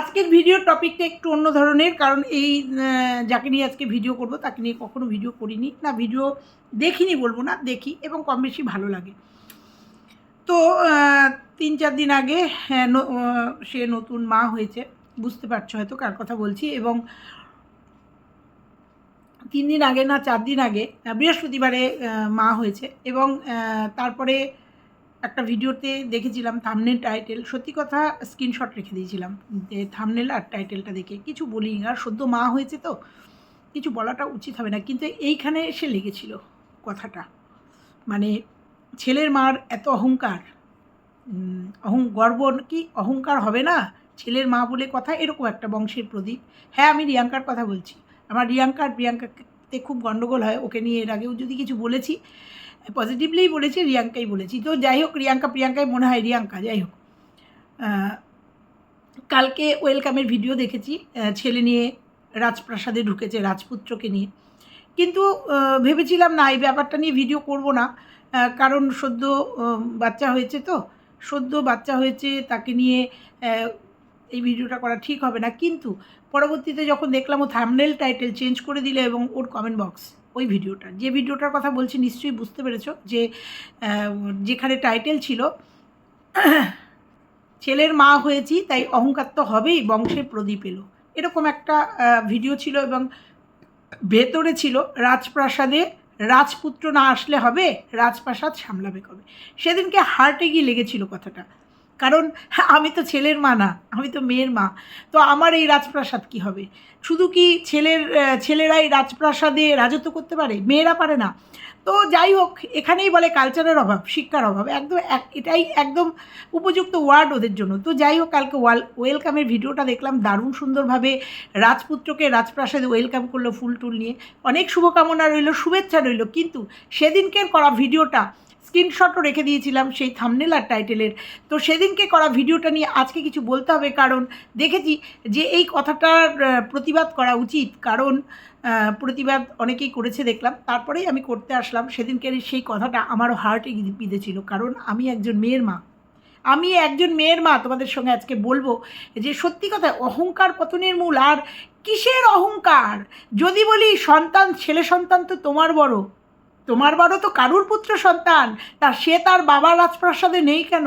আজকের ভিডিওর টপিকটা একটু অন্য ধরনের কারণ এই যাকে নিয়ে আজকে ভিডিও করব তাকে নিয়ে কখনো ভিডিও করিনি। না ভিডিও দেখিনি বলব না দেখি এবং কম বেশি ভালো লাগে। তো তিন চার দিন আগে হ্যাঁ, সে নতুন মা হয়েছে বুঝতে পারছ হয়তো কার কথা বলছি এবং তিন দিন আগে না চার দিন আগে বৃহস্পতিবারে মা হয়েছে এবং তারপরে একটা ভিডিওতে দেখেছিলাম থামনেল টাইটেল সত্যি কথা স্ক্রিনশট রেখে দিয়েছিলাম যে থামনেল আর টাইটেলটা দেখে। কিছু বলি আর সদ্য মা হয়েছে তো, কিছু বলাটা উচিত হবে না। কিন্তু এইখানে এসে লেগেছিল কথাটা। মানে ছেলের মার এত অহংকার অহং, গর্ব কি অহংকার হবে না? ছেলের মা বলে কথা এরকম একটা বংশের প্রদীপ। হ্যাঁ আমি রিয়াঙ্কার কথা বলছি। আমার রিয়াঙ্কা আর প্রিয়াঙ্কাতে খুব গণ্ডগোল হয়, ওকে নিয়ে এর আগেও যদি কিছু বলেছি। পজিটিভলিই বলেছি, রিয়াঙ্কাই বলেছি। তো যাই হোক, রিয়াঙ্কা, প্রিয়াঙ্কাই মনে হয় রিয়াঙ্কা, যাই হোক। কালকে ওয়েলকামের ভিডিও দেখেছি ছেলে নিয়ে রাজপ্রাসাদে ঢুকেছে, রাজপুত্রকে নিয়ে। কিন্তু ভেবেছিলাম না, এই ব্যাপারটা নিয়ে ভিডিও করব না কারণ সদ্য বাচ্চা হয়েছে তো, সদ্য বাচ্চা হয়েছে, তাকে নিয়ে এই ভিডিওটা করা ঠিক হবে না। কিন্তু, পরবর্তীতে যখন দেখলাম ও থামনেল টাইটেল চেঞ্জ করে দিলে এবং ওর কমেন্ট বক্স ওই ভিডিওটা। যে ভিডিওটার কথা বলছি নিশ্চয়ই বুঝতে পেরেছ যে যেখানে টাইটেল ছিল, ছেলের মা হয়েছি, তাই অহংকার তো হবেই, বংশের প্রদীপ এলো। এরকম একটা ভিডিও ছিল এবং ভেতরে ছিল রাজপ্রাসাদে রাজপুত্র না আসলে হবে, রাজপ্রাসাদ সামলাবে কবে? সেদিনকে হার্টে গিয়ে লেগেছিল কথাটা। কারণ আমি তো ছেলের মা না, আমি তো মেয়ের মা। তো আমার এই রাজপ্রাসাদ কি হবে? শুধু কি ছেলের ছেলেরাই রাজপ্রাসাদে রাজত্ব করতে পারে? মেয়েরা পারে না। তো যাই হোক, এখানেই বলে কালচারের অভাব, শিক্ষার অভাব। একদম এক- এটাই একদম উপযুক্ত ওয়ার্ড ওদের জন্য। তো যাই হোক, কালকে ওয়াল ওয়েলকামের ভিডিওটা দেখলাম দারুণ সুন্দরভাবে। রাজপুত্রকে রাজপ্রাসাদে ওয়েলকাম করল ফুল টুল নিয়ে। অনেক শুভকামনা রইল, শুভেচ্ছা রইল। কিন্তু সেদিনকের করা ভিডিওটা স্ক্রিনশটও রেখে দিয়েছিলাম সেই থামনেল আর টাইটেলের তো সেদিনকে করা ভিডিওটা নিয়ে আজকে কিছু বলতে হবে, কারণ দেখেছি যে এই কথাটার প্রতিবাদ করা উচিত। কারণ প্রতিবাদ অনেকেই করেছে দেখলাম, তারপরেই আমি করতে আসলাম। সেদিনকে সেই কথাটা আমারও হার্টে বিঁধেছিল, কারণ আমি একজন মেয়ের মা। আমি একজন মেয়ের মা, তোমাদের সঙ্গে আজকে বলব যে সত্যি কথা, অহংকার পতনের মূল। আর কিসের অহংকার? যদি বলি সন্তান, ছেলে সন্তান তো তোমার বড়। তোমার বড় তো কারুর পুত্র সন্তান? তা সে তার বাবার রাজপ্রাসাদে নেই কেন?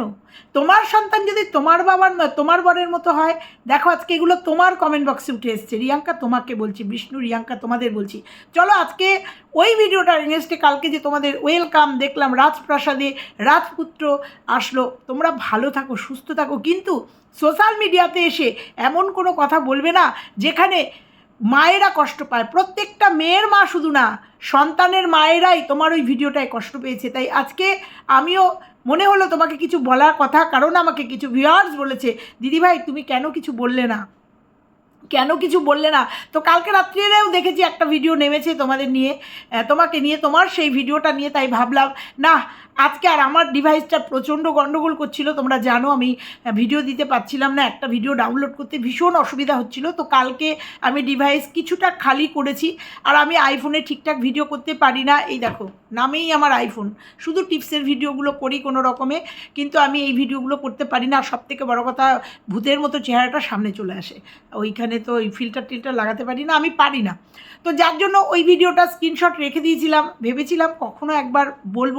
তোমার সন্তান যদি তোমার বাবার নয়, তোমার বরের মতো হয়? দেখো, আজকে এগুলো তোমার কমেন্ট বক্সে উঠে এসছে। রিয়াঙ্কা, তোমাকে বলছি, বিষ্ণু, রিয়াঙ্কা, তোমাদের বলছি। চলো, আজকে ওই ভিডিওটার এগেনস্টে কালকে যে তোমাদের ওয়েলকাম দেখলাম, রাজপ্রাসাদে রাজপুত্র আসলো। তোমরা ভালো থাকো, সুস্থ থাকো। কিন্তু সোশ্যাল মিডিয়াতে এসে এমন কোনো কথা বলবে না, যেখানে মায়েরা কষ্ট পায়। প্রত্যেকটা মেয়ের মা শুধু না, সন্তানের মায়েরাই তোমার ওই ভিডিওটায় কষ্ট পেয়েছে। তাই আজকে আমিও, মনে হলো তোমাকে কিছু বলার কথা, কারণ আমাকে কিছু ভিউয়ার্স বলেছে, দিদিভাই, তুমি কেন কিছু বললে না? কেন কিছু বললে না? তো কালকে রাত্রিরেও দেখেছি একটা ভিডিও নেমেছে তোমাদের নিয়ে তোমাকে নিয়ে, তোমার সেই ভিডিওটা নিয়ে তাই ভাবলাম না আজকে আর আমার ডিভাইসটা প্রচণ্ড গণ্ডগোল করছিল, তোমরা জানো, আমি ভিডিও দিতে পারছিলাম না, একটা ভিডিও ডাউনলোড করতে ভীষণ অসুবিধা হচ্ছিল, তো কালকে আমি ডিভাইস কিছুটা খালি করেছি, আর আমি আইফোনে ঠিকঠাক ভিডিও করতে পারি না। এই দেখো, নামেই আমার আইফোন শুধু টিপসের ভিডিওগুলো করি কোনো রকমে, কিন্তু আমি এই ভিডিওগুলো করতে পারি না সব থেকে বড়ো কথা, ভূতের মতো চেহারাটা সামনে চলে আসে, ওইখানে তো ওই ফিল্টার টিল্টার লাগাতে পারি না, আমি পারি না। তো যার জন্য ওই ভিডিওটা স্ক্রিনশট রেখে দিয়েছিলাম, ভেবেছিলাম কখনো একবার বলব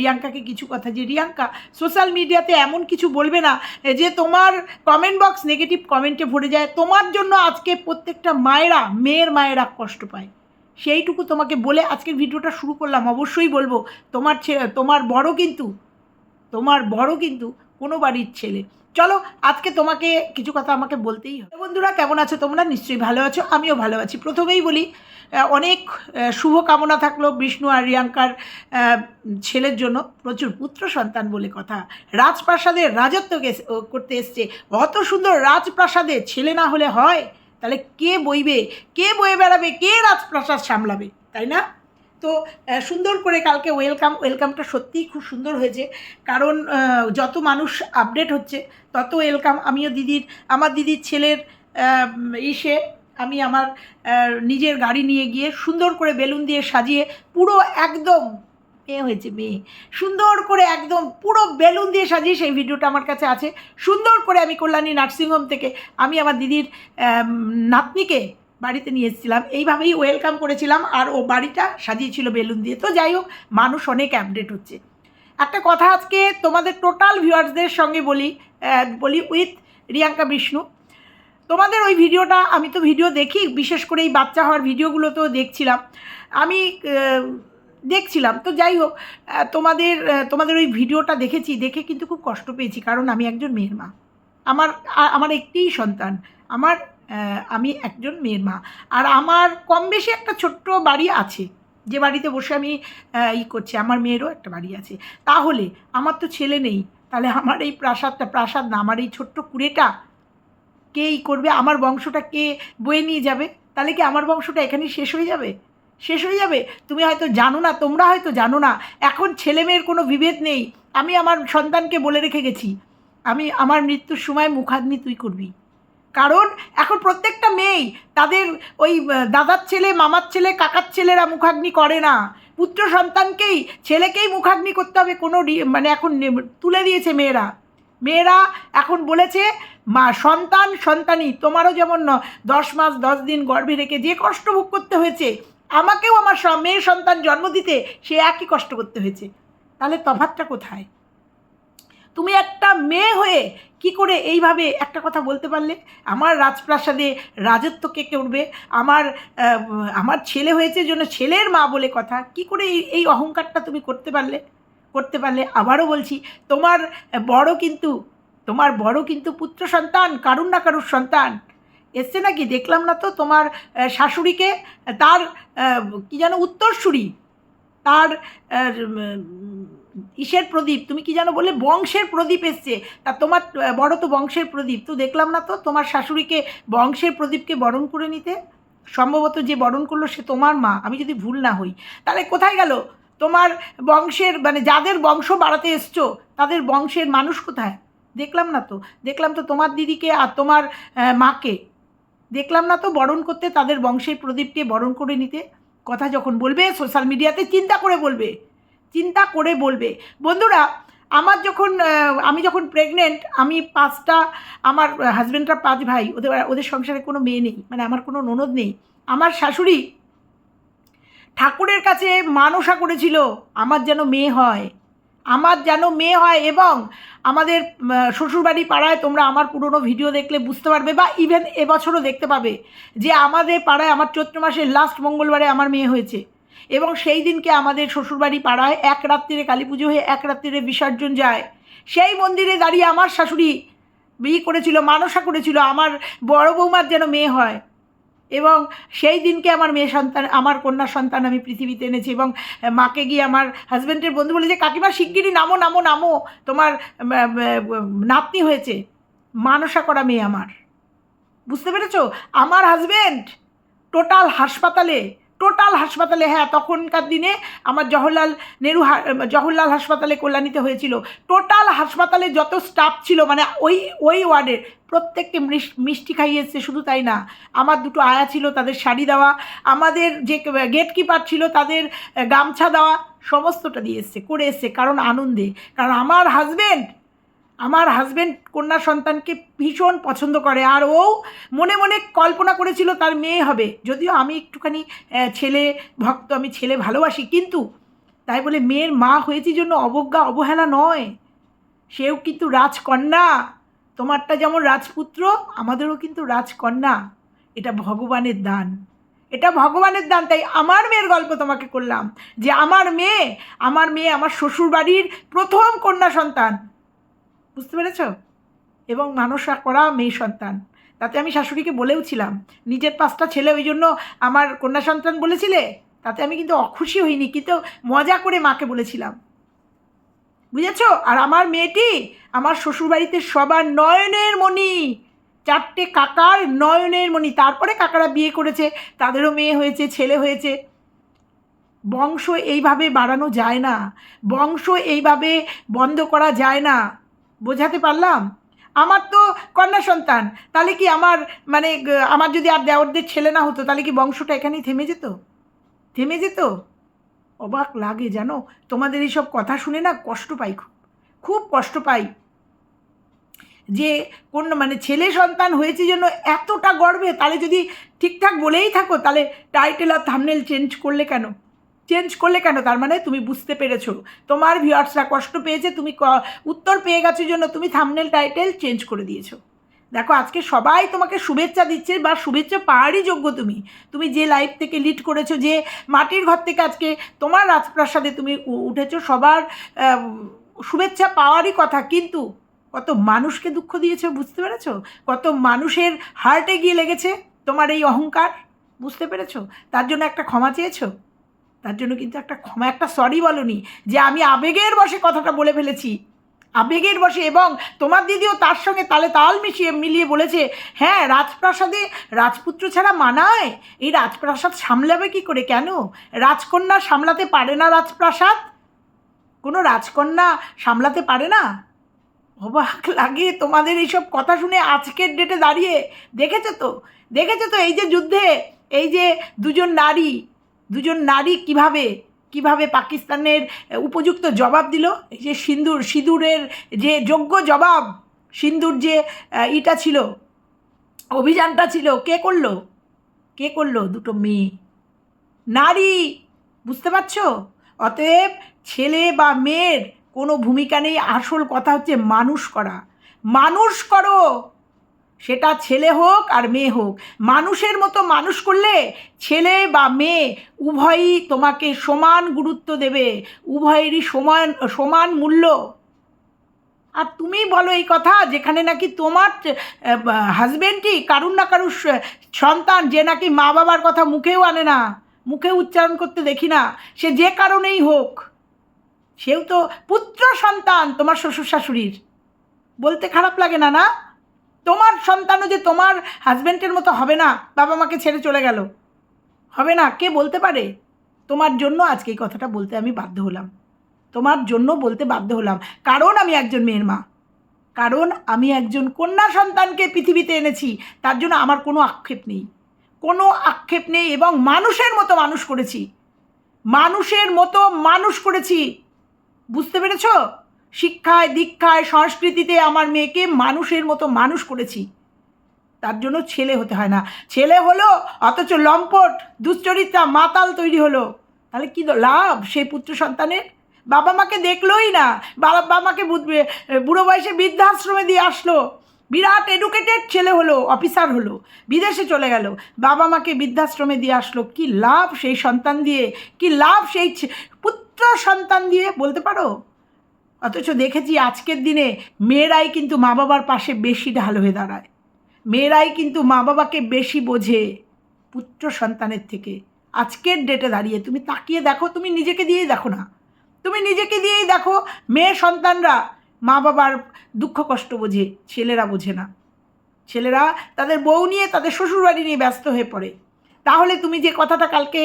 রিয়াঙ্কাকে কিছু কথা যে, রিয়াঙ্কা সোশ্যাল মিডিয়াতে এমন কিছু বলবে না যে তোমার কমেন্ট বক্স নেগেটিভ কমেন্টে ভরে যায়। তোমার জন্য আজকে প্রত্যেকটা মায়েরা, মেয়ের মায়েরা কষ্ট পায়। সেইটুকু তোমাকে বলে আজকের ভিডিওটা শুরু করলাম। অবশ্যই বলব, তোমার ছে- তোমার বড় কিন্তু, তোমার বড় কিন্তু কোনো বাড়ির ছেলে। চলো, আজকে তোমাকে কিছু কথা আমাকে বলতেই হবে। বন্ধুরা, কেমন আছো? তোমরা নিশ্চয়ই ভালো আছো, আমিও ভালো আছি। প্রথমেই বলি অনেক শুভ কামনা থাকল বিষ্ণু আর রিয়াঙ্কার ছেলের জন্য। প্রচুর পুত্র সন্তান বলে কথা। রাজপ্রাসাদে রাজত্ব করতে এসছে। অত সুন্দর রাজপ্রাসাদে ছেলে না হলে হয়? তাহলে কে বইবে? কে বয়ে বেড়াবে? কে রাজপ্রাসাদ সামলাবে? তাই না? তো সুন্দর করে কালকে ওয়েলকাম, ওয়েলকামটা সত্যিই খুব সুন্দর হয়েছে। কারণ যত মানুষ আপডেট হচ্ছে, তত ওয়েলকাম। আমিও দিদির, আমার দিদির ছেলের ইসে আমি আমার নিজের গাড়ি নিয়ে গিয়ে সুন্দর করে বেলুন দিয়ে সাজিয়ে পুরো একদম মেয়ে হয়েছে মেয়ে। সুন্দর করে একদম পুরো বেলুন দিয়ে সাজিয়ে সেই ভিডিওটা আমার কাছে আছে। সুন্দর করে আমি কল্যাণী নার্সিংহোম থেকে আমি আমার দিদির নাতনিকে বাড়িতে নিয়ে এসেছিলাম। এইভাবেই ওয়েলকাম করেছিলাম আর ও বাড়িটা সাজিয়েছিল বেলুন দিয়ে। তো যাই হোক, মানুষ অনেক আপডেট হচ্ছে। একটা কথা আজকে তোমাদের টোটাল ভিউয়ার্সদের সঙ্গে বলি বলি উইথ রিয়াঙ্কা বিষ্ণু। তোমাদের ওই ভিডিওটা, আমি তো ভিডিও দেখি, বিশেষ করে এই বাচ্চা হওয়ার ভিডিওগুলো তো দেখছিলাম। আমি দেখছিলাম। তো যাই হোক তোমাদের তোমাদের ওই ভিডিওটা দেখেছি, দেখে কিন্তু খুব কষ্ট পেয়েছি, কারণ আমি একজন মেয়ের মা। আমার আমার একটিই সন্তান। আমার আমি একজন মেয়ের মা। আর আমার কম বেশি একটা ছোট্ট বাড়ি আছে। যে বাড়িতে বসে আমি ই করছি, আমার মেয়েরও একটা বাড়ি আছে। তাহলে, আমার তো ছেলে নেই। তাহলে আমার এই প্রাসাদটা, প্রাসাদ না, আমার এই ছোট্ট কুড়েটা কে ই করবে? আমার বংশটা কে বয়ে নিয়ে যাবে? তাহলে কি আমার বংশটা এখানেই শেষ হয়ে যাবে? শেষ হয়ে যাবে? তুমি হয়তো জানো না, তোমরা হয়তো জানো না, এখন ছেলে মেয়ের কোনো বিভেদ নেই। আমি আমার সন্তানকে বলে রেখে গেছি। আমি আমার মৃত্যুর সময় মুখাগ্নি তুই করবি। কারণ এখন প্রত্যেকটা মেয়েই তাদের ওই দাদার ছেলে, মামার ছেলে, কাকার ছেলেরা মুখাগ্নি করে না। পুত্র সন্তানকেই, ছেলেকেই মুখাগ্নি করতে হবে। কোনো মানে এখন তুলে দিয়েছে মেয়েরা। মেয়েরা এখন বলেছে, মা, সন্তান সন্তানই তোমারও যেমন দশ মাস, দশ দিন গর্ভে রেখে যে কষ্ট ভোগ করতে হয়েছে, আমাকেও আমার মেয়ে সন্তান জন্ম দিতে সে একই কষ্ট করতে হয়েছে। তাহলে তফাতটা কোথায়? তুমি একটা মেয়ে হয়ে কি করে এইভাবে একটা কথা বলতে পারলে? আমার রাজপ্রাসাদে রাজত্ব কে করবে? আমার আমার ছেলে হয়েছে জন্য ছেলের মা বলে কথা। কি করে এই অহংকারটা তুমি করতে পারলে? করতে পারলে আবারও বলছি, তোমার বড় কিন্তু, তোমার বড় কিন্তু পুত্র সন্তান, কারুর না কারুর সন্তান। এসছে নাকি? দেখলাম না তো তোমার শাশুড়িকে, তার কি যেন উত্তরসূরি, তার ইসের প্রদীপ, তুমি কি জানো বলে বংশের প্রদীপ এসছে। তা তোমার বড় তো বংশের প্রদীপ, তো দেখলাম না তো তোমার শাশুড়িকে বংশের প্রদীপকে বরণ করে নিতে? সম্ভবত যে বরণ করল সে তোমার মা, আমি যদি ভুল না হই। তাহলে কোথায় গেল? তোমার বংশের মানে যাদের বংশ বাড়াতে এসছো, তাদের বংশের মানুষ কোথায়? দেখলাম না তো। দেখলাম তো তোমার দিদিকে আর তোমার মাকে। দেখলাম না তো বরণ করতে তাদের বংশের প্রদীপকে বরণ করে নিতে? কথা যখন বলবে সোশ্যাল মিডিয়াতে চিন্তা করে বলবে। চিন্তা করে বলবে। বন্ধুরা, আমার যখন আমি যখন প্রেগনেন্ট আমি পাঁচটা, আমার হাজব্যান্ডরা পাঁচ ভাই, ওদের ওদের সংসারে কোনো মেয়ে নেই মানে আমার কোনো ননদ নেই। আমার শাশুড়ি ঠাকুরের কাছে মানসা করেছিল আমার যেন মেয়ে হয়। আমার যেন মেয়ে হয় এবং আমাদের শ্বশুরবাড়ি পাড়ায় তোমরা আমার পুরনো ভিডিও দেখলে বুঝতে পারবে বা ইভেন এবছরও দেখতে পাবে যে আমাদের পাড়ায় আমার চৈত্র মাসের লাস্ট মঙ্গলবারে আমার মেয়ে হয়েছে। এবং সেই দিনকে আমাদের শ্বশুরবাড়ি পাড়ায় এক রাত্রিরে কালী পুজো হয়ে এক রাত্রিরে বিসর্জন যায়। সেই মন্দিরে দাঁড়িয়ে আমার শাশুড়ি বিয়ে করেছিল মানসা করেছিল আমার বড় বৌমার যেন মেয়ে হয়। এবং সেই দিনকে আমার মেয়ে সন্তান, আমার কন্যা সন্তান আমি পৃথিবীতে এনেছি এবং মাকে গিয়ে আমার হাজব্যান্ডের বন্ধু বলে যে কাকিমা, শিগগিরই নামো নামো নামো। তোমার নাতনি হয়েছে, মানসা করা মেয়ে আমার। বুঝতে পেরেছ? আমার হাজব্যান্ড টোটাল হাসপাতালে টোটাল হাসপাতালে হ্যাঁ তখনকার দিনে আমার জওহরলাল নেহরু জওহরলাল হাসপাতালে কল্যাণীতে হয়েছিল। টোটাল হাসপাতালে যত স্টাফ ছিল মানে ওই ওই ওয়ার্ডের প্রত্যেককে মিষ্টি খাইয়ে এসছে শুধু তাই না। আমার দুটো আয়া ছিল, তাদের শাড়ি দেওয়া, আমাদের যে গেট কিপার ছিল, তাদের গামছা দেওয়া, সমস্তটা দিয়ে এসছে করে এসছে কারণ আনন্দে। কারণ আমার হাজব্যান্ড আমার হাজব্যান্ড কন্যা সন্তানকে ভীষণ পছন্দ করে আর ও মনে মনে কল্পনা করেছিল তার মেয়ে হবে। যদিও আমি একটুখানি ছেলে ভক্ত, আমি ছেলে ভালোবাসি, কিন্তু তাই বলে মেয়ের মা হয়েছি জন্য অবজ্ঞা, অবহেলা নয়। সেও কিন্তু রাজকন্যা। তোমারটা যেমন রাজপুত্র, আমাদেরও কিন্তু রাজকন্যা। এটা ভগবানের দান। এটা ভগবানের দান, তাই আমার মেয়ের গল্প তোমাকে করলাম। যে আমার মেয়ে আমার মেয়ে আমার শ্বশুরবাড়ির প্রথম কন্যা সন্তান। বুঝতে পেরেছ? এবং মানসা করা মেয়ে সন্তান। তাতে আমি শাশুড়িকে বলেও ছিলাম, নিজের পাঁচটা ছেলে, ওই জন্য আমার কন্যা সন্তান বলেছিলে? তাতে আমি কিন্তু অখুশি হইনি, কিন্তু মজা করে মাকে বলেছিলাম। বুঝেছ? আর আমার মেয়েটি আমার শ্বশুরবাড়িতে সবার নয়নের মণি। চারটে কাকার নয়নের মণি। তারপরে কাকারা বিয়ে করেছে, তাদেরও মেয়ে হয়েছে, ছেলে হয়েছে। বংশ এইভাবে বাড়ানো যায় না। বংশ এইভাবে বন্ধ করা যায় না। বোঝাতে পারলাম? আমার তো কন্যা সন্তান, তাহলে কি আমার মানে আমার যদি আর দেওরদের ছেলে না হতো, তাহলে কি বংশটা এখানেই থেমে যেত? থেমে যেত? অবাক লাগে জানো? তোমাদের এইসব কথা শুনে না কষ্ট পাই খুব। খুব কষ্ট পাই যে কোন মানে ছেলে সন্তান হয়েছে জন্য এতটা গর্বে, তাহলে যদি ঠিকঠাক বলেই থাকো, তাহলে টাইটেল আর থামনেল চেঞ্জ করলে কেন? চেঞ্জ করলে কেন? তার মানে তুমি বুঝতে পেরেছ। তোমার ভিউয়ার্সরা কষ্ট পেয়েছে, তুমি উত্তর পেয়ে গেছো জন্য তুমি থামনেল টাইটেল চেঞ্জ করে দিয়েছ। দেখো, আজকে সবাই তোমাকে শুভেচ্ছা দিচ্ছে বা শুভেচ্ছা পাওয়ারই যোগ্য তুমি। তুমি যে লাইফ থেকে লিড করেছ, যে মাটির ঘর থেকে আজকে তোমার রাজপ্রাসাদে তুমি উঠেছো, সবার শুভেচ্ছা পাওয়ারই কথা। কিন্তু কত মানুষকে দুঃখ দিয়েছ বুঝতে পেরেছ? কত মানুষের হার্টে গিয়ে লেগেছে তোমার এই অহংকার? বুঝতে পেরেছ? তার জন্য একটা ক্ষমা চেয়েছো? তার জন্য কিন্তু একটা ক্ষমা, একটা সরি বলনি যে আমি আবেগের বসে কথাটা বলে ফেলেছি। আবেগের বসে এবং তোমার দিদিও তার সঙ্গে তালে তাল মিশিয়ে মিলিয়ে বলেছে হ্যাঁ রাজপ্রাসাদে রাজপুত্র ছাড়া মানায় এই রাজপ্রাসাদ সামলাবে কি করে কেন? রাজকন্যা সামলাতে পারে না রাজপ্রাসাদ? কোনো রাজকন্যা সামলাতে পারে না? অবাক লাগে তোমাদের এইসব কথা শুনে আজকের ডেটে দাঁড়িয়ে। দেখেছ তো? দেখেছ তো এই যে যুদ্ধে? এই যে দুজন নারী দুজন নারী কীভাবে কীভাবে পাকিস্তানের উপযুক্ত জবাব দিল? এই যে সিন্দুর, সিঁদুরের যে যোগ্য জবাব, সিন্দুর যে ইটা ছিল, অভিযানটা ছিল, কে করল? কে করল? দুটো মেয়ে। নারী! বুঝতে পারছ? অতএব ছেলে বা মেয়ের কোনো ভূমিকা নেই। আসল কথা হচ্ছে মানুষ করা। মানুষ করো! সেটা ছেলে হোক আর মেয়ে হোক, মানুষের মতো মানুষ করলে ছেলে বা মেয়ে উভয়ই তোমাকে সমান গুরুত্ব দেবে, উভয়েরই সমান সমান মূল্য। আর তুমি বলো এই কথা যেখানে নাকি তোমার হাজবেন্ডই কারুর না কারুর সন্তান, যে নাকি মা বাবার কথা মুখেও আনে না মুখে উচ্চারণ করতে দেখি না, সে যে কারণেই হোক, সেও তো পুত্র সন্তান তোমার শ্বশুর শাশুড়ির। বলতে খারাপ লাগে না না? তোমার সন্তানও যে তোমার হাজব্যান্ডের মতো হবে না, বাবা মাকে ছেড়ে চলে গেল। হবে না, কে বলতে পারে? তোমার জন্য আজকে এই কথাটা বলতে আমি বাধ্য হলাম। তোমার জন্য বলতে বাধ্য হলাম। কারণ আমি একজন মেয়ের মা। কারণ আমি একজন কন্যা সন্তানকে পৃথিবীতে এনেছি। তার জন্য আমার কোনো আক্ষেপ নেই। কোনো আক্ষেপ নেই এবং মানুষের মতো মানুষ করেছি। মানুষের মতো মানুষ করেছি। বুঝতে পেরেছ? শিক্ষায়, দীক্ষায়, সংস্কৃতিতে আমার মেয়েকে মানুষের মতো মানুষ করেছি। তার জন্য ছেলে হতে হয় না। ছেলে হলো অথচ লম্পট দুশ্চরিত্রা মাতাল তৈরি হলো। তাহলে কী লাভ সেই পুত্র সন্তানের? বাবা মাকে দেখলোই না। বাবা মাকে বুড়ো বয়সে বৃদ্ধাশ্রমে দিয়ে আসলো। বিরাট এডুকেটেড ছেলে হলো অফিসার হলো, বিদেশে চলে গেল। বাবা মাকে বৃদ্ধাশ্রমে দিয়ে আসলো। কি লাভ সেই সন্তান দিয়ে? কি লাভ সেই পুত্র সন্তান দিয়ে? বলতে পারো? অথচ দেখেছি আজকের দিনে মেয়েরাই কিন্তু মা বাবার পাশে বেশি ঢাল হয়ে দাঁড়ায়। মেয়েরাই কিন্তু মা বাবাকে বেশি বোঝে পুত্র সন্তানের থেকে। আজকের ডেটে দাঁড়িয়ে তুমি তাকিয়ে দেখো, তুমি নিজেকে দিয়েই দেখো না। তুমি নিজেকে দিয়েই দেখো মেয়ে সন্তানরা মা বাবার দুঃখ কষ্ট বোঝে, ছেলেরা বোঝে না। ছেলেরা তাদের বউ নিয়ে, তাদের শ্বশুরবাড়ি নিয়ে ব্যস্ত হয়ে পড়ে। তাহলে তুমি যে কথাটা কালকে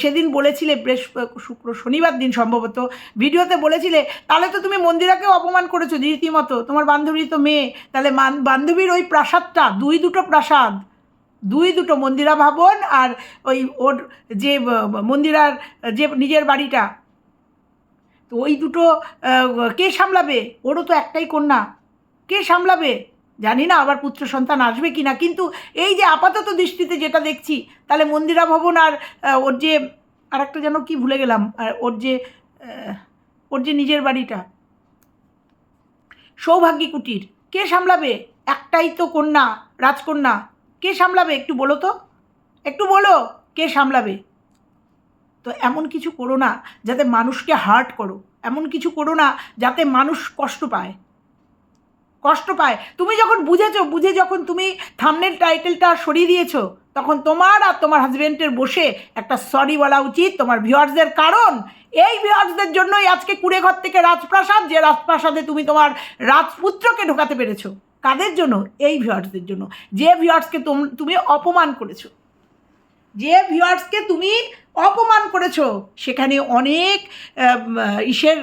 সেদিন বলেছিলে, বৃহস্প, শুক্র, শনিবার দিন সম্ভবত, ভিডিওতে বলেছিলে, তাহলে তো তুমি মন্দিরাকেও অপমান করেছ, রীতিমতো। তোমার বান্ধবী তো মেয়ে, তাহলে বান্ধবীর ওই প্রাসাদটা, দুই দুটো প্রাসাদ, দুই দুটো মন্দিরা ভবন আর ওই ওর যে মন্দিরার, যে নিজের বাড়িটা, তো ওই দুটো কে সামলাবে? ওরও তো একটাই কন্যা। কে সামলাবে? জানি না আবার পুত্র সন্তান আসবে কি না কিন্তু এই যে আপাতত দৃষ্টিতে যেটা দেখছি, তাহলে মন্দিরা ভবন আর ওর যে, আরেকটা যেন কি ভুলে গেলাম, আর ওর যে ওর যে নিজের বাড়িটা, সৌভাগ্যী কুটির, কে সামলাবে? একটাই তো কন্যা, রাজকন্যা, কে সামলাবে একটু বলো তো? একটু বলো, কে সামলাবে? তো এমন কিছু করো না, যাতে মানুষকে হার্ট করো, এমন কিছু করো না, যাতে মানুষ কষ্ট পায়। কষ্ট পায়। তুমি যখন বুঝেছ, বুঝে যখন তুমি থামনেল টাইটেলটা সরিয়ে দিয়েছ, তখন তোমার আর তোমার হাজব্যান্ডের বসে একটা সরি বলা উচিত, তোমার ভিউয়ার্সদের কারণ। এই ভিউয়ার্সদের জন্যই আজকে কুড়েঘর থেকে রাজপ্রাসাদ, যে রাজপ্রাসাদে তুমি তোমার রাজপুত্রকে ঢোকাতে পেরেছ। কাদের জন্য? এই ভিউয়ার্সদের জন্য। যে ভিউয়ার্সকে তুমি অপমান করেছ। যে ভিউয়ার্সকে তুমি অপমান করেছ, সেখানে অনেক ইসের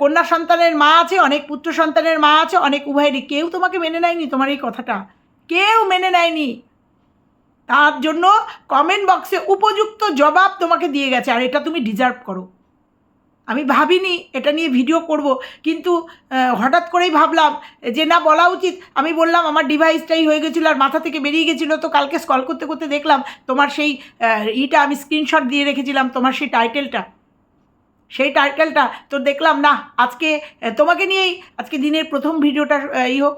কন্যা সন্তানের মা আছে, অনেক পুত্র সন্তানের মা আছে, অনেক উভয়েরই। কেউ তোমাকে মেনে নেয়নি তোমার এই কথাটা? কেউ মেনে নেয়নি। তার জন্য কমেন্ট বক্সে উপযুক্ত জবাব তোমাকে দিয়ে গেছে, আর এটা তুমি ডিজার্ভ করো। আমি ভাবিনি এটা নিয়ে ভিডিও করব কিন্তু হঠাৎ করেই ভাবলাম যে না বলা উচিত। আমি বললাম আমার ডিভাইসটাই হয়ে গেছিল আর মাথা থেকে বেরিয়ে গেছিল তো কালকে স্কল করতে করতে দেখলাম তোমার সেই ইটা আমি স্ক্রিনশট দিয়ে রেখেছিলাম তোমার সেই টাইটেলটা সেই টাইটেলটা তো দেখলাম না আজকে তোমাকে নিয়েই আজকে দিনের প্রথম ভিডিওটা আহ, ই হোক।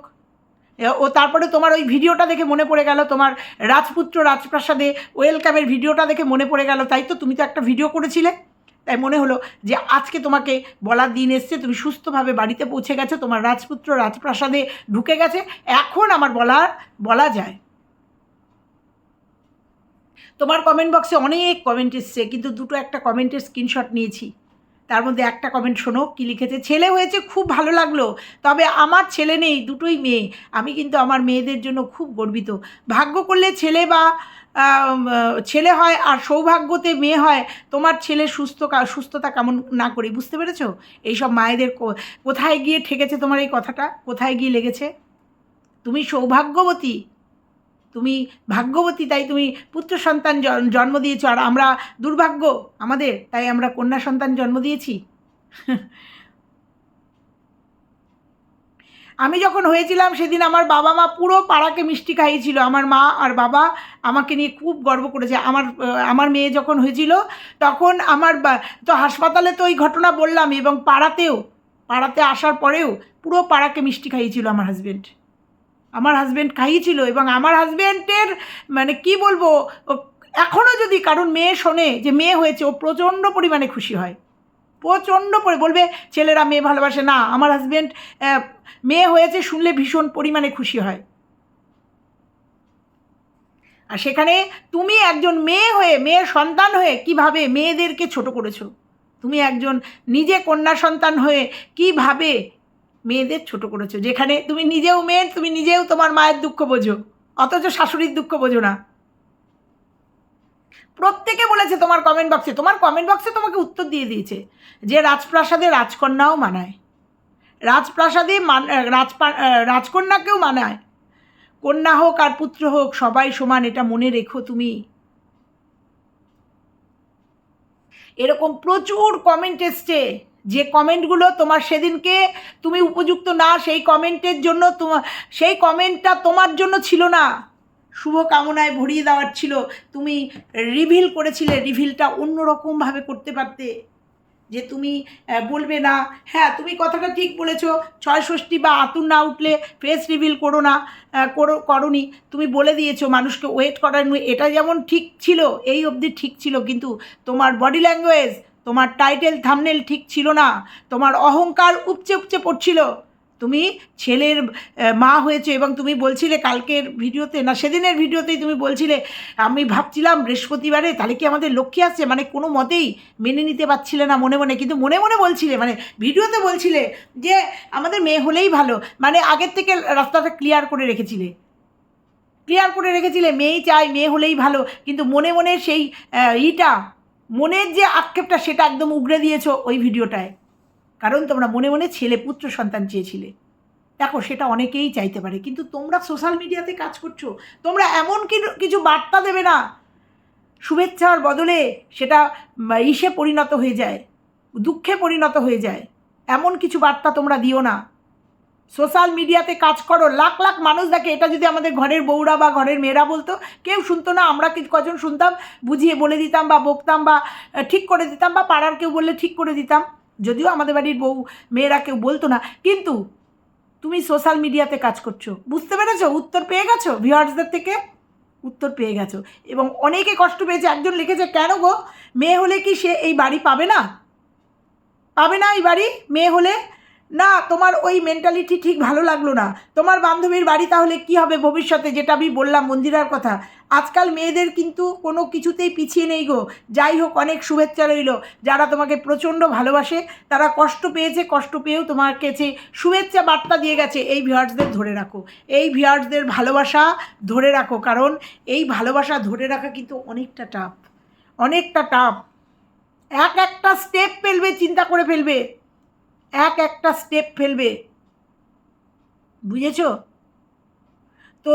ও তারপরে তোমার ওই ভিডিওটা দেখে মনে পড়ে গেল তোমার রাজপুত্র রাজপ্রাসাদে ওয়েলকামের ভিডিওটা দেখে মনে পড়ে গেল তাই তো তুমি তো একটা ভিডিও করেছিলে। তাই মনে হলো যে আজকে তোমাকে বলার দিন এসছে, তুমি সুস্থভাবে বাড়িতে পৌঁছে গেছো, তোমার রাজপুত্র রাজপ্রাসাদে ঢুকে গেছে, এখন আমার বলার, বলা যায়। তোমার কমেন্ট বক্সে অনেক কমেন্ট এসছে, কিন্তু দুটো একটা কমেন্টের স্ক্রিনশট নিয়েছি। তার মধ্যে একটা কমেন্ট শোনো, কি লিখেছে, ছেলে হয়েছে, খুব ভালো লাগল, তবে আমার ছেলে নেই, দুটোই মেয়ে, আমি কিন্তু আমার মেয়েদের জন্য খুব গর্বিত। ভাগ্য করলে ছেলে বা ছেলে হয় আর সৌভাগ্যতে মেয়ে হয়, তোমার ছেলে সুস্থ সুস্থতা কেমন না করি, বুঝতে পেরেছ? এইসব মায়েদের কোথায় গিয়ে ঠেকেছে তোমার এই কথাটা? কোথায় গিয়ে লেগেছে? তুমি সৌভাগ্যবতী, তুমি ভাগ্যবতী, তাই তুমি পুত্র সন্তান জন- জন্ম দিয়েছ, আর আমরা দুর্ভাগ্য আমাদের, তাই আমরা কন্যা সন্তান জন্ম দিয়েছি। আমি যখন হয়েছিলাম সেদিন আমার বাবা মা পুরো পাড়াকে মিষ্টি খাইয়েছিল। আমার মা আর বাবা আমাকে নিয়ে খুব গর্ব করেছে। আমার আমার মেয়ে যখন হয়েছিল তখন আমার তো হাসপাতালে তো ওই ঘটনা বললাম এবং পাড়াতেও, পাড়াতে আসার পরেও পুরো পাড়াকে মিষ্টি খাইয়েছিল আমার হাজব্যান্ড আমার হাজব্যান্ড খাইয়েছিল এবং আমার হাজব্যান্ডের মানে কি বলব এখনও যদি কারণ মেয়ে শোনে যে মেয়ে হয়েছে, ও প্রচণ্ড পরিমাণে খুশি হয়। প্রচণ্ড পরি বলবে, ছেলেরা মেয়ে ভালোবাসে না, আমার হাজবেন্ড মেয়ে হয়েছে শুনলে ভীষণ পরিমাণে খুশি হয়। আর সেখানে তুমি একজন মেয়ে হয়ে, মেয়ের সন্তান হয়ে কীভাবে মেয়েদেরকে ছোট করেছ? তুমি একজন নিজে কন্যা সন্তান হয়ে কীভাবে মেয়েদের ছোট করেছ? যেখানে তুমি নিজেও মেয়ে, তুমি নিজেও তোমার মায়ের দুঃখ বোঝো, অথচ শাশুড়ির দুঃখ বোঝো না। প্রত্যেকে বলেছে তোমার কমেন্ট বক্সে তোমার কমেন্ট বক্সে তোমাকে উত্তর দিয়ে দিয়েছে যে রাজপ্রাসাদে রাজকন্যাও মানায়। রাজপ্রাসাদে মান রাজকন্যাকেও মানায়। কন্যা হোক আর পুত্র হোক, সবাই সমান, এটা মনে রেখো তুমি। এরকম প্রচুর কমেন্ট এসছে। যে কমেন্টগুলো তোমার সেদিনকে তুমি উপযুক্ত না, সেই কমেন্টের জন্য তোমার সেই কমেন্টটা তোমার জন্য ছিল না। শুভ কামনায় ভরিয়ে দেওয়ার ছিল। তুমি রিভিল করেছিলে রিভিলটা অন্যরকমভাবে করতে পারতে। যে তুমি বলবে না হ্যাঁ তুমি কথাটা ঠিক বলেছ, ছয় ষষ্ঠী বা আতুর না উঠলে ফেস রিভিল করো না করো, করনি। তুমি বলে দিয়েছ, মানুষকে ওয়েট করানো এটা যেমন ঠিক ছিল, এই অবধি ঠিক ছিল, কিন্তু তোমার বডি ল্যাঙ্গুয়েজ তোমার টাইটেল থামনেল ঠিক ছিল না। তোমার অহংকার উপচে উপচে পড়ছিল। তুমি ছেলের মা হয়েছে এবং তুমি বলছিলে কালকের ভিডিওতে, না সেদিনের ভিডিওতেই তুমি বলছিলে, আমি ভাবছিলাম বৃহস্পতিবারে তাহলে কি আমাদের লক্ষ্মী আসছে? মানে কোনো মতেই মেনে নিতে পারছিলে না মনে মনে, কিন্তু মনে মনে বলছিলে মানে ভিডিওতে বলছিলে যে আমাদের মেয়ে হলেই ভালো। মানে আগের থেকে রাস্তাটা ক্লিয়ার করে রেখেছিলে। ক্লিয়ার করে রেখেছিলে, মেয়েই চাই মেয়ে হলেই ভালো, কিন্তু মনে মনে সেই ইটা, মনের যে আক্ষেপটা সেটা একদম উগড়ে দিয়েছ ওই ভিডিওটায়। কারণ তোমরা মনে মনে ছেলে পুত্র সন্তান চেয়েছিলে। দেখো, সেটা অনেকেই চাইতে পারে, কিন্তু তোমরা সোশ্যাল মিডিয়াতে কাজ করছ, তোমরা এমন কিছু বার্তা দেবে না। শুভেচ্ছার বদলে সেটা ইসে পরিণত হয়ে যায়, দুঃখে পরিণত হয়ে যায়। এমন কিছু বার্তা তোমরা দিও না। সোশ্যাল মিডিয়াতে কাজ করো, লাখ লাখ মানুষ দেখে, এটা যদি আমাদের ঘরের বউরা বা ঘরের মেয়েরা বলতো, কেউ শুনতো না, আমরা কজন শুনতাম, বুঝিয়ে বলে দিতাম বা বকতাম বা ঠিক করে দিতাম বা পাড়ার কেউ বললে ঠিক করে দিতাম। যদিও আমাদের বাড়ির বউ, মেয়েরা কেউ বলতো না, কিন্তু তুমি সোশ্যাল মিডিয়াতে কাজ করছ। বুঝতে পেরেছ? উত্তর পেয়ে গেছো? ভিউয়ার্সদের থেকে উত্তর পেয়ে গেছো। এবং অনেকে কষ্ট পেয়েছে, একজন লিখেছে, কেন গো? মেয়ে হলে কি সে এই বাড়ি পাবে না? পাবে না এই বাড়ি? মেয়ে হলে? না, তোমার ওই মেন্টালিটি ঠিক ভালো লাগল না। তোমার বান্ধবীর বাড়ি তাহলে কি হবে ভবিষ্যতে? যেটা আমি বললাম, মন্দিরার কথা। আজকাল মেয়েদের কিন্তু কোনো কিছুতেই পিছিয়ে নেই গো। যাই হোক, অনেক শুভেচ্ছা রইল। যারা তোমাকে প্রচণ্ড ভালোবাসে, তারা কষ্ট পেয়েছে, কষ্ট পেয়েও তোমার কাছে শুভেচ্ছা বার্তা দিয়ে গেছে, এই ভিউয়ার্সদের ধরে রাখো। এই ভিউয়ার্সদের ভালোবাসা ধরে রাখো, কারণ এই ভালোবাসা ধরে রাখা কিন্তু অনেকটা টাফ অনেকটা টাফ এক একটা স্টেপ ফেলবে, চিন্তা করে ফেলবে। এক একটা স্টেপ ফেলবে। বুঝেছ? তো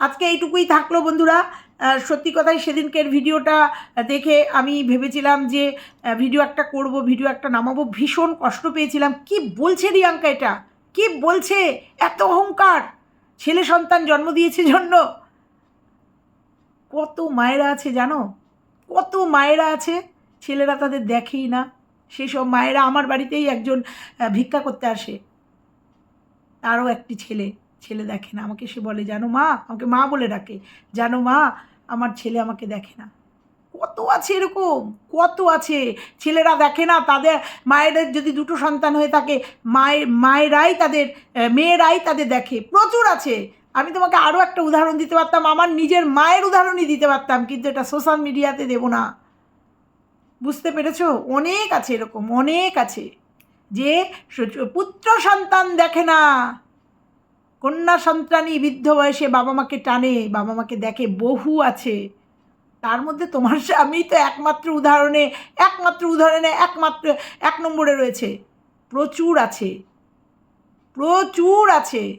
আজকে এইটুকুই থাকল বন্ধুরা। সত্যি কথাই সেদিনকের ভিডিওটা দেখে আমি ভেবেছিলাম যে ভিডিও একটা করব, ভিডিও একটা নামাবো। ভীষণ কষ্ট পেয়েছিলাম। কি বলছে রিয়াঙ্কা এটা? কি বলছে? এত অহংকার! ছেলে সন্তান জন্ম দিয়েছে জন্য। কত মায়েরা আছে জানো? কত মায়েরা আছে? ছেলেরা তাদের দেখেই না। সেসব মায়েরা আমার বাড়িতেই একজন ভিক্ষা করতে আসে। তারও একটি ছেলে। ছেলে দেখে না। আমাকে সে বলে, জানো মা? আমাকে মা বলে ডাকে, জানো মা, আমার ছেলে আমাকে দেখে না। কত আছে এরকম? কত আছে? ছেলেরা দেখে না, তাদের মায়েদের যদি দুটো সন্তান হয়ে থাকে মায়ের মায়েরাই তাদের মেয়েরাই তাদের দেখে। প্রচুর আছে। আমি তোমাকে আরও একটা উদাহরণ দিতে পারতাম, আমার নিজের মায়ের উদাহরণই দিতে পারতাম, কিন্তু এটা সোশ্যাল মিডিয়াতে দেবো না। বুঝতে পেরেছ? অনেক আছে এরকম, অনেক আছে। যে পুত্র সন্তান দেখে না। কন্যা সন্তানই বৃদ্ধ বয়সে বাবা মাকে টানে, বাবা মাকে দেখে বহু আছে। তার মধ্যে তোমার স্বামী তো একমাত্র উদাহরণে একমাত্র উদাহরণে একমাত্র, এক নম্বরে রয়েছে। প্রচুর আছে। প্রচুর আছে।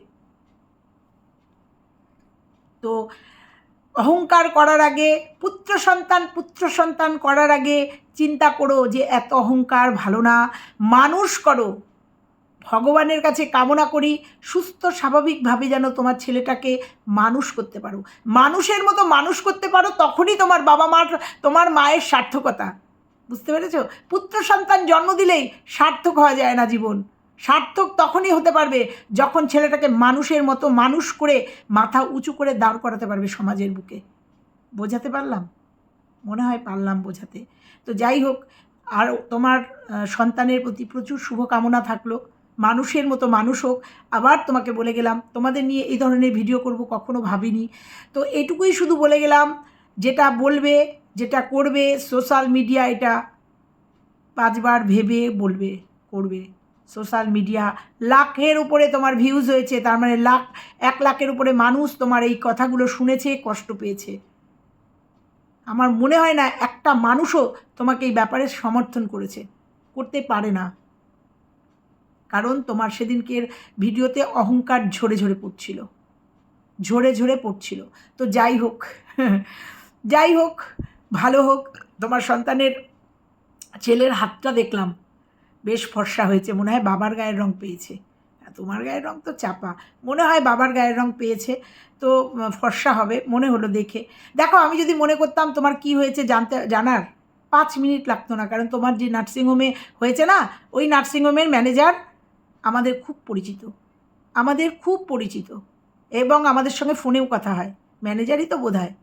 তো অহংকার করার আগে, পুত্র সন্তান পুত্র সন্তান করার আগে চিন্তা করো যে, এত অহংকার ভালো না। মানুষ করো। ভগবানের কাছে কামনা করি, সুস্থ, স্বাভাবিকভাবে যেন তোমার ছেলেটাকে মানুষ করতে পারো। মানুষের মতো মানুষ করতে পারো, তখনই তোমার বাবা মার, তোমার মায়ের সার্থকতা। বুঝতে পেরেছ? পুত্র সন্তান জন্ম দিলেই সার্থক হওয়া যায় না জীবন। সার্থক তখনই হতে পারবে যখন ছেলেটাকে মানুষের মতো মানুষ করে মাথা উঁচু করে দাঁড় করাতে পারবে সমাজের বুকে। বোঝাতে পারলাম? মনে হয় পারলাম বোঝাতে। তো যাই হোক, আর তোমার সন্তানের প্রতি প্রচুর শুভকামনা থাকল। মানুষের মতো মানুষ হোক। আবার তোমাকে বলে গেলাম, তোমাদের নিয়ে এই ধরনের ভিডিও করব কখনো ভাবিনি। তো এটুকুই শুধু বলে গেলাম, যেটা বলবে, যেটা করবে সোশ্যাল মিডিয়া এটা পাঁচবার ভেবে বলবে, করবে। সোশ্যাল মিডিয়া লাখের উপরে তোমার ভিউজ হয়েছে, তার মানে লাখ, এক লাখের উপরে মানুষ তোমার এই কথাগুলো শুনেছে, কষ্ট পেয়েছে। আমার মনে হয় না একটা মানুষও তোমাকে এই ব্যাপারে সমর্থন করেছে, করতে পারে না। কারণ তোমার সেদিনকের ভিডিওতে অহংকার ঝরে ঝরে পড়ছিল। ঝরে ঝরে পড়ছিল। তো যাই হোক যাই হোক, ভালো হোক, তোমার সন্তানের ছেলের হাতটা দেখলাম। বেশ ফর্সা হয়েছে, মনে হয় বাবার গায়ের রং পেয়েছে। তোমার গায়ের রং তো চাপা। মনে হয় বাবার গায়ের রং পেয়েছে, তো ফর্সা হবে, মনে হলো দেখে। দেখো, আমি যদি মনে করতাম তোমার কি হয়েছে জানতে, জানার পাঁচ মিনিট লাগতো না, কারণ তোমার যে নার্সিংহোমে হয়েছে না, ওই নার্সিংহোমের ম্যানেজার আমাদের খুব পরিচিত। আমাদের খুব পরিচিত। এবং আমাদের সঙ্গে ফোনেও কথা হয়। ম্যানেজারই তো বোধ হয়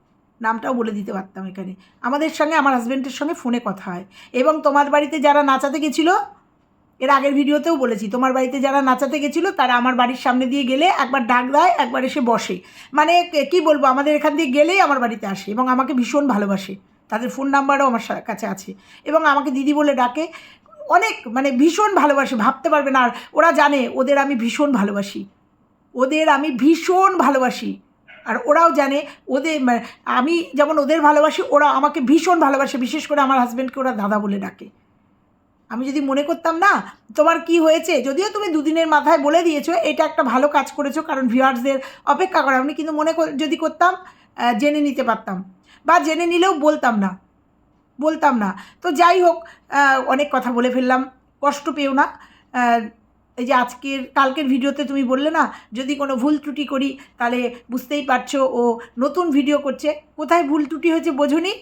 নামটাও বলে দিতে পারতাম এখানে। আমাদের সঙ্গে আমার হাজব্যান্ডের সঙ্গে ফোনে কথা হয়। এবং তোমার বাড়িতে যারা নাচাতে গেছিল, এর আগের ভিডিওতেও বলেছি, তোমার বাড়িতে যারা নাচাতে গেছিল, তারা আমার বাড়ির সামনে দিয়ে গেলে একবার ডাক দেয়, একবার এসে বসে। মানে কে- বলব, আমাদের এখান দিয়ে গেলেই আমার বাড়িতে আসে এবং আমাকে ভীষণ ভালোবাসে। তাদের ফোন নাম্বারও আমার কাছে আছে। এবং আমাকে দিদি বলে ডাকে অনেক মানে ভীষণ ভালোবাসে, ভাবতে পারবে না। আর ওরা জানে, ওদের আমি ভীষণ ভালোবাসি। ওদের আমি ভীষণ ভালোবাসি। আর ওরাও জানে, ওদের মানে আমি যেমন ওদের ভালোবাসি, ওরা আমাকে ভীষণ ভালোবাসে। বিশেষ করে আমার হাজব্যান্ডকে ওরা দাদা বলে ডাকে। আমি যদি মনে করতাম, না, তোমার কি হয়েছে? যদিও তুমি দুদিনের মাথায় বলে দিয়েছ, এটা একটা ভালো কাজ করেছ, কারণ ভিউয়ার্সদের অপেক্ষা করা। আমি কিন্তু মনে যদি করতাম জেনে নিতে পারতাম। বা জেনে নিলেও বলতাম না। বলতাম না। তো যাই হোক অনেক কথা বলে ফেললাম, কষ্ট পেও না। এই যে আজকের, কালকের ভিডিওতে তুমি বললে না, যদি কোনো ভুল ত্রুটি করি, তাহলে বুঝতেই পারছ ও নতুন ভিডিও করছে। কোথায় ভুল ত্রুটি হয়েছে বোঝনি?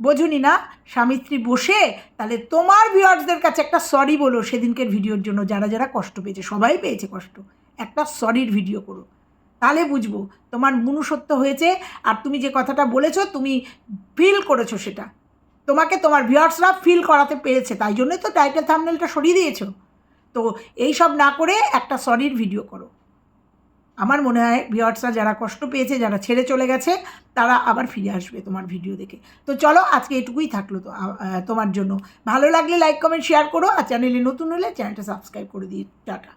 বোঝনি না, স্বামী স্ত্রী বসে, তাহলে তোমার ভিউয়ার্সদের কাছে একটা সরি বলো সেদিনকের ভিডিওর জন্য, যারা যারা কষ্ট পেয়েছে, সবাই পেয়েছে কষ্ট। একটা সরির ভিডিও করো। তাহলে বুঝব, তোমার মনুষ্যত্ব হয়েছে, আর তুমি যে কথাটা বলেছ, তুমি ফিল করেছ সেটা। তোমাকে তোমার ভিউয়ার্সরা ফিল করাতে পেরেছে, তাই জন্যই তো টাইটেল থামনেলটা সরিয়ে দিয়েছ। তো এই সব না করে একটা সরির ভিডিও করো। আমার মনে হয় ভিউয়ার্সরা যারা কষ্ট পেয়েছে, যারা ছেড়ে চলে গেছে, তারা আবার ফিরে আসবে তোমার ভিডিও দেখে। তো চলো, আজকে এটুকুই থাকল তো তোমার জন্য। ভালো লাগলে লাইক কমেন্ট শেয়ার করো, আর চ্যানেলে নতুন হলে চ্যানেলটা সাবস্ক্রাইব করে দিই টাটা।